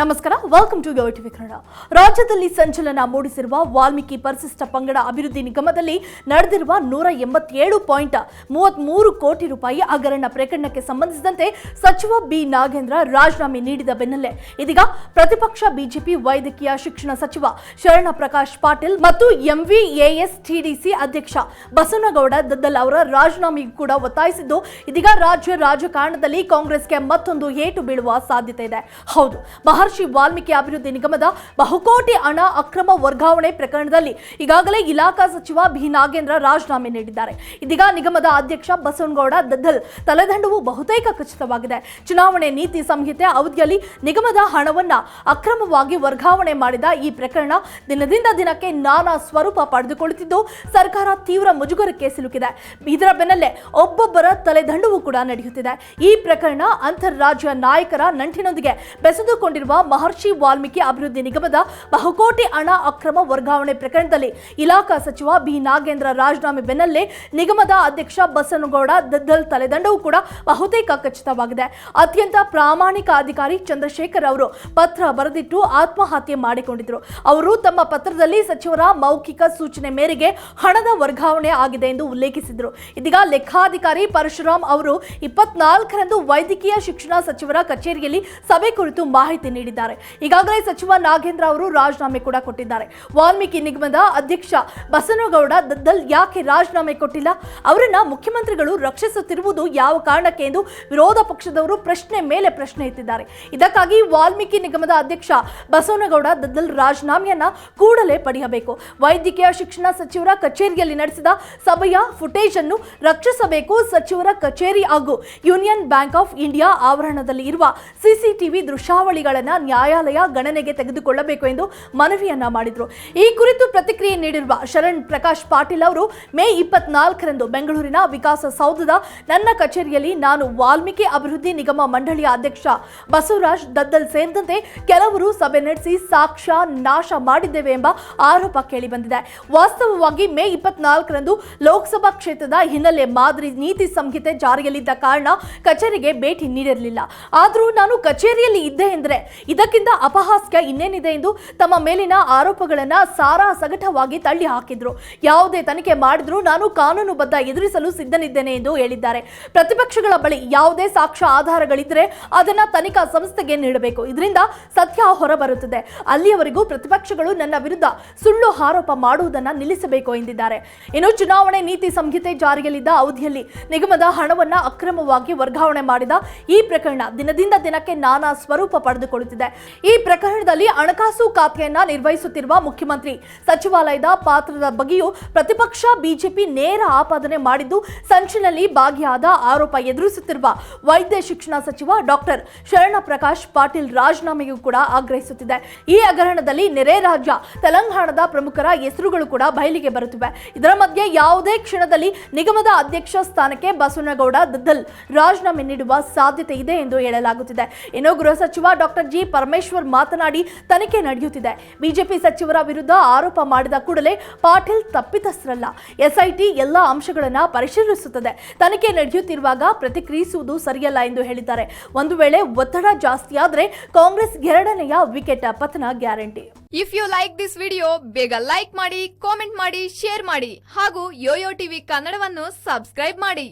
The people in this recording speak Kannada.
ನಮಸ್ಕಾರ ವೆಲ್ಕಮ್ ಟು ಟಿವಿ ಕನ್ನಡ ರಾಜ್ಯದಲ್ಲಿ ಸಂಚಲನ ಮೂಡಿಸಿರುವ ವಾಲ್ಮೀಕಿ ಪರಿಶಿಷ್ಟ ಪಂಗಡ ಅಭಿವೃದ್ಧಿ ನಿಗಮದಲ್ಲಿ ನಡೆದಿರುವ ನೂರ ಎಂಬತ್ತೇಳು ಪಾಯಿಂಟ್ ಮೂವತ್ಮೂರು ಕೋಟಿ ರೂಪಾಯಿ ಹಗರಣ ಪ್ರಕರಣಕ್ಕೆ ಸಂಬಂಧಿಸಿದಂತೆ ಸಚಿವ ಬಿ ನಾಗೇಂದ್ರ ರಾಜೀನಾಮೆ ನೀಡಿದ ಬೆನ್ನಲ್ಲೇ. ಇದೀಗ ಪ್ರತಿಪಕ್ಷ ಬಿಜೆಪಿ ವೈದ್ಯಕೀಯ ಶಿಕ್ಷಣ ಸಚಿವ ಶರಣ ಪ್ರಕಾಶ್ ಪಾಟೀಲ್ ಮತ್ತು ಎಂವಿಎಎಸ್ ಟಿಡಿಸಿ ಅಧ್ಯಕ್ಷ ಬಸವನಗೌಡ ದದ್ದಲ್ ಅವರ ರಾಜೀನಾಮೆಗೂ ಕೂಡ ಒತ್ತಾಯಿಸಿದ್ದು, ಇದೀಗ ರಾಜ್ಯ ರಾಜಕಾರಣದಲ್ಲಿ ಕಾಂಗ್ರೆಸ್ಗೆ ಮತ್ತೊಂದು ಏಟು ಬೀಳುವ ಸಾಧ್ಯತೆ ಇದೆ. ಹೌದು ಮಹರ್ಷಿ ವಾಲ್ಮೀಕಿ ಅಭಿವೃದ್ಧಿ ನಿಗಮದ ಬಹುಕೋಟಿ ಹಣ ಅಕ್ರಮ ವರ್ಗಾವಣೆ ಪ್ರಕರಣದಲ್ಲಿ ಈಗಾಗಲೇ ಇಲಾಖಾ ಸಚಿವ ಬಿ ನಾಗೇಂದ್ರ ರಾಜೀನಾಮೆ ನೀಡಿದ್ದಾರೆ. ಇದೀಗ ನಿಗಮದ ಅಧ್ಯಕ್ಷ ಬಸವನಗೌಡ ದದ್ದಲ್ ತಲೆದಂಡವು ಬಹುತೇಕ ಖಚಿತವಾಗಿದೆ. ಚುನಾವಣೆ ನೀತಿ ಸಂಹಿತೆ ಅವಧಿಯಲ್ಲಿ ನಿಗಮದ ಹಣವನ್ನ ಅಕ್ರಮವಾಗಿ ವರ್ಗಾವಣೆ ಮಾಡಿದ ಈ ಪ್ರಕರಣ ದಿನದಿಂದ ದಿನಕ್ಕೆ ನಾನಾ ಸ್ವರೂಪ ಪಡೆದುಕೊಳ್ಳುತ್ತಿದ್ದು, ಸರ್ಕಾರ ತೀವ್ರ ಮುಜುಗರಕ್ಕೆ ಸಿಲುಕಿದೆ. ಇದರ ಬೆನ್ನಲ್ಲೇ ಒಬ್ಬೊಬ್ಬರ ತಲೆದಂಡವು ಕೂಡ ನಡೆಯುತ್ತಿದೆ. ಈ ಪ್ರಕರಣ ಅಂತಾರಾಜ್ಯ ನಾಯಕರ ನಂಟಿನೊಂದಿಗೆ ಬೆಸೆದುಕೊಂಡಿರುವ ಮಹರ್ಷಿ ವಾಲ್ಮೀಕಿ ಅಭಿವೃದ್ಧಿ ನಿಗಮದ ಬಹುಕೋಟಿ ಹಣ ಅಕ್ರಮ ವರ್ಗಾವಣೆ ಪ್ರಕರಣದಲ್ಲಿ ಇಲಾಖಾ ಸಚಿವ ಬಿ. ನಾಗೇಂದ್ರ ರಾಜೀನಾಮೆ ಬೆನ್ನಲ್ಲೇ ನಿಗಮದ ಅಧ್ಯಕ್ಷ ಬಸನಗೌಡ ದದ್ದಲ್ ತಲೆದಂಡವು ಕೂಡ ಬಹುತೇಕ ಖಚಿತವಾಗಿದೆ. ಅತ್ಯಂತ ಪ್ರಾಮಾಣಿಕ ಅಧಿಕಾರಿ ಚಂದ್ರಶೇಖರ್ ಅವರು ಪತ್ರ ಬರೆದಿಟ್ಟು ಆತ್ಮಹತ್ಯೆ ಮಾಡಿಕೊಂಡಿದ್ರು. ಅವರು ತಮ್ಮ ಪತ್ರದಲ್ಲಿ ಸಚಿವರ ಮೌಖಿಕ ಸೂಚನೆ ಮೇರೆಗೆ ಹಣದ ವರ್ಗಾವಣೆ ಆಗಿದೆ ಎಂದು ಉಲ್ಲೇಖಿಸಿದರು. ಇದೀಗ ಲೆಕ್ಕಾಧಿಕಾರಿ ಪರಶುರಾಮ್ ಅವರು ಇಪ್ಪತ್ನಾಲ್ಕರಂದು ವೈದ್ಯಕೀಯ ಶಿಕ್ಷಣ ಸಚಿವರ ಕಚೇರಿಯಲ್ಲಿ ಸಭೆ ಕುರಿತು ಮಾಹಿತಿ ನೀಡಿದ್ದಾರೆ. ಈಗಾಗಲೇ ಸಚಿವ ನಾಗೇಂದ್ರ ಅವರು ರಾಜೀನಾಮೆ ಕೂಡ ಕೊಟ್ಟಿದ್ದಾರೆ. ವಾಲ್ಮೀಕಿ ನಿಗಮದ ಅಧ್ಯಕ್ಷ ಬಸನಗೌಡ ದದ್ದಲ್ ಯಾಕೆ ರಾಜೀನಾಮೆ ಕೊಟ್ಟಿಲ್ಲ? ಅವರನ್ನ ಮುಖ್ಯಮಂತ್ರಿಗಳು ರಕ್ಷಿಸುತ್ತಿರುವುದು ಯಾವ ಕಾರಣಕ್ಕೆ ಎಂದು ವಿರೋಧ ಪಕ್ಷದವರು ಪ್ರಶ್ನೆ ಮೇಲೆ ಪ್ರಶ್ನೆ ಎತ್ತಿದ್ದಾರೆ ಇದಕ್ಕಾಗಿ ವಾಲ್ಮೀಕಿ ನಿಗಮದ ಅಧ್ಯಕ್ಷ ಬಸವನಗೌಡ ದದ್ದಲ್ ರಾಜೀನಾಮೆಯನ್ನ ಕೂಡಲೇ ಪಡೆಯಬೇಕು. ವೈದ್ಯಕೀಯ ಶಿಕ್ಷಣ ಸಚಿವರ ಕಚೇರಿಯಲ್ಲಿ ನಡೆಸಿದ ಸಭೆಯ ಫುಟೇಜ್ ಅನ್ನು ರಕ್ಷಿಸಬೇಕು ಸಚಿವರ ಕಚೇರಿ ಹಾಗೂ ಯೂನಿಯನ್ ಬ್ಯಾಂಕ್ ಆಫ್ ಇಂಡಿಯಾ ಆವರಣದಲ್ಲಿ ಇರುವ ಸಿಸಿಟಿವಿ ದೃಶ್ಯಾವಳಿಗಳನ್ನ ನ್ಯಾಯಾಲಯ ಗಣನೆಗೆ ತೆಗೆದುಕೊಳ್ಳಬೇಕು ಎಂದು ಮನವಿಯನ್ನ ಮಾಡಿದ್ರು. ಈ ಕುರಿತು ಪ್ರತಿಕ್ರಿಯೆ ನೀಡಿರುವ ಶರಣ್ ಪ್ರಕಾಶ್ ಪಾಟೀಲ್ ಅವರು, ಮೇ ಇಪ್ಪತ್ನಾಲ್ಕರಂದು ಬೆಂಗಳೂರಿನ ವಿಕಾಸ ಸೌಧದ ನನ್ನ ಕಚೇರಿಯಲ್ಲಿ ನಾನು ವಾಲ್ಮೀಕಿ ಅಭಿವೃದ್ಧಿ ನಿಗಮ ಮಂಡಳಿಯ ಅಧ್ಯಕ್ಷ ಬಸವರಾಜ್ ದದ್ದಲ್ ಸೇರಿದಂತೆ ಕೆಲವರು ಸಭೆ ನಡೆಸಿ ಸಾಕ್ಷ್ಯ ನಾಶ ಮಾಡಿದ್ದೇವೆ ಎಂಬ ಆರೋಪ ಕೇಳಿಬಂದಿದೆ. ವಾಸ್ತವವಾಗಿ ಮೇ ಇಪ್ಪತ್ನಾಲ್ಕರಂದು ಲೋಕಸಭಾ ಕ್ಷೇತ್ರದ ಹಿನ್ನೆಲೆ ಮಾದರಿ ನೀತಿ ಸಂಹಿತೆ ಜಾರಿಯಲ್ಲಿದ್ದ ಕಾರಣ ಕಚೇರಿಗೆ ಭೇಟಿ ನೀಡಿರಲಿಲ್ಲ. ಆದರೂ ನಾನು ಕಚೇರಿಯಲ್ಲಿ ಇದ್ದೆ ಎಂದರೆ ಇದಕ್ಕಿಂತ ಅಪಹಾಸ್ಯ ಇನ್ನೇನಿದೆ ಎಂದು ತಮ್ಮ ಮೇಲಿನ ಆರೋಪಗಳನ್ನ ಸಾರಾ ಸಗಟವಾಗಿ ತಳ್ಳಿ ಹಾಕಿದ್ರು. ಯಾವುದೇ ತನಿಖೆ ಮಾಡಿದ್ರೂ ನಾನು ಕಾನೂನುಬದ್ಧ ಎದುರಿಸಲು ಸಿದ್ಧನಿದ್ದೇನೆ ಎಂದು ಹೇಳಿದ್ದಾರೆ. ಪ್ರತಿಪಕ್ಷಗಳ ಬಳಿ ಯಾವುದೇ ಸಾಕ್ಷ್ಯ ಆಧಾರಗಳಿದ್ರೆ ಅದನ್ನ ತನಿಖಾ ಸಂಸ್ಥೆಗೆ ನೀಡಬೇಕು. ಇದರಿಂದ ಸತ್ಯ ಹೊರಬರುತ್ತದೆ. ಅಲ್ಲಿಯವರೆಗೂ ಪ್ರತಿಪಕ್ಷಗಳು ನನ್ನ ವಿರುದ್ಧ ಸುಳ್ಳು ಆರೋಪ ಮಾಡುವುದನ್ನ ನಿಲ್ಲಿಸಬೇಕು ಎಂದಿದ್ದಾರೆ. ಇನ್ನು ಚುನಾವಣೆ ನೀತಿ ಸಂಹಿತೆ ಜಾರಿಯಲ್ಲಿದ್ದ ಅವಧಿಯಲ್ಲಿ ನಿಗಮದ ಹಣವನ್ನ ಅಕ್ರಮವಾಗಿ ವರ್ಗಾವಣೆ ಮಾಡಿದ ಈ ಪ್ರಕರಣ ದಿನದಿಂದ ದಿನಕ್ಕೆ ನಾನಾ ಸ್ವರೂಪ ಪಡೆದುಕೊಳ್ಳುತ್ತಿದೆ. ಈ ಪ್ರಕರಣದಲ್ಲಿ ಹಣಕಾಸು ಖಾತೆಯನ್ನ ನಿರ್ವಹಿಸುತ್ತಿರುವ ಮುಖ್ಯಮಂತ್ರಿ ಸಚಿವಾಲಯದ ಪಾತ್ರದ ಬಗ್ಗೆಯೂ ಪ್ರತಿಪಕ್ಷ ಬಿಜೆಪಿ ನೇರ ಆಪಾದನೆ ಮಾಡಿದ್ದು ಸಂಚಿನಲ್ಲಿ ಭಾಗಿಯಾದ ಆರೋಪ ಎದುರಿಸುತ್ತಿರುವ ವೈದ್ಯ ಶಿಕ್ಷಣ ಸಚಿವ ಡಾಕ್ಟರ್ ಶರಣ ಪ್ರಕಾಶ್ ಪಾಟೀಲ್ ರಾಜೀನಾಮೆಗೂ ಕೂಡ ಆಗ್ರಹಿಸುತ್ತಿದೆ. ಈ ಹಗರಣದಲ್ಲಿ ನೆರೆ ರಾಜ್ಯ, ತೆಲಂಗಾಣದ ಪ್ರಮುಖರ ಹೆಸರುಗಳು ಕೂಡ ಬಯಲಿಗೆ ಬರುತ್ತಿವೆ. ಇದರ ಮಧ್ಯೆ ಯಾವುದೇ ಕ್ಷಣದಲ್ಲಿ ನಿಗಮದ ಅಧ್ಯಕ್ಷ ಸ್ಥಾನಕ್ಕೆ ಬಸವನಗೌಡ ದದ್ದಲ್ ರಾಜೀನಾಮೆ ನೀಡುವ ಸಾಧ್ಯತೆ ಇದೆ ಎಂದು ಹೇಳಲಾಗುತ್ತಿದೆ. ಇನ್ನು ಗೃಹ ಸಚಿವ ಡಾಕ್ಟರ್ ಜಿ. ಪರಮೇಶ್ವರ್ ಮಾತನಾಡಿ ತನಿಖೆ ನಡೆಯುತ್ತಿದೆ. ಬಿಜೆಪಿ ಸಚಿವರ ವಿರುದ್ಧ ಆರೋಪ ಮಾಡಿದ ಕೂಡಲೇ ಪಾಟೀಲ್ ತಪ್ಪಿತಸ್ಥರಲ್ಲ. ಎಸ್ಐಟಿ ಎಲ್ಲ ಅಂಶಗಳನ್ನು ಪರಿಶೀಲಿಸುತ್ತದೆ. ತನಿಖೆ ನಡೆಯುತ್ತಿರುವಾಗ ಪ್ರತಿಕ್ರಿಯಿಸುವುದು ಸರಿಯಲ್ಲ ಎಂದು ಹೇಳಿದ್ದಾರೆ. ಒಂದು ವೇಳೆ ಒತ್ತಡ ಜಾಸ್ತಿ ಆದ್ರೆ ಕಾಂಗ್ರೆಸ್ ಎರಡನೆಯ ವಿಕೆಟ್ ಪತನ guarantee. If you like this video ಬೇಗ ಲೈಕ್ ಮಾಡಿ ಕಾಮೆಂಟ್ ಮಾಡಿ ಶೇರ್ ಮಾಡಿ ಹಾಗೂ ಯೋಯೋ ಟಿವಿ ಕನ್ನಡವನ್ನು ಸಬ್ಸ್ಕ್ರೈಬ್ ಮಾಡಿ.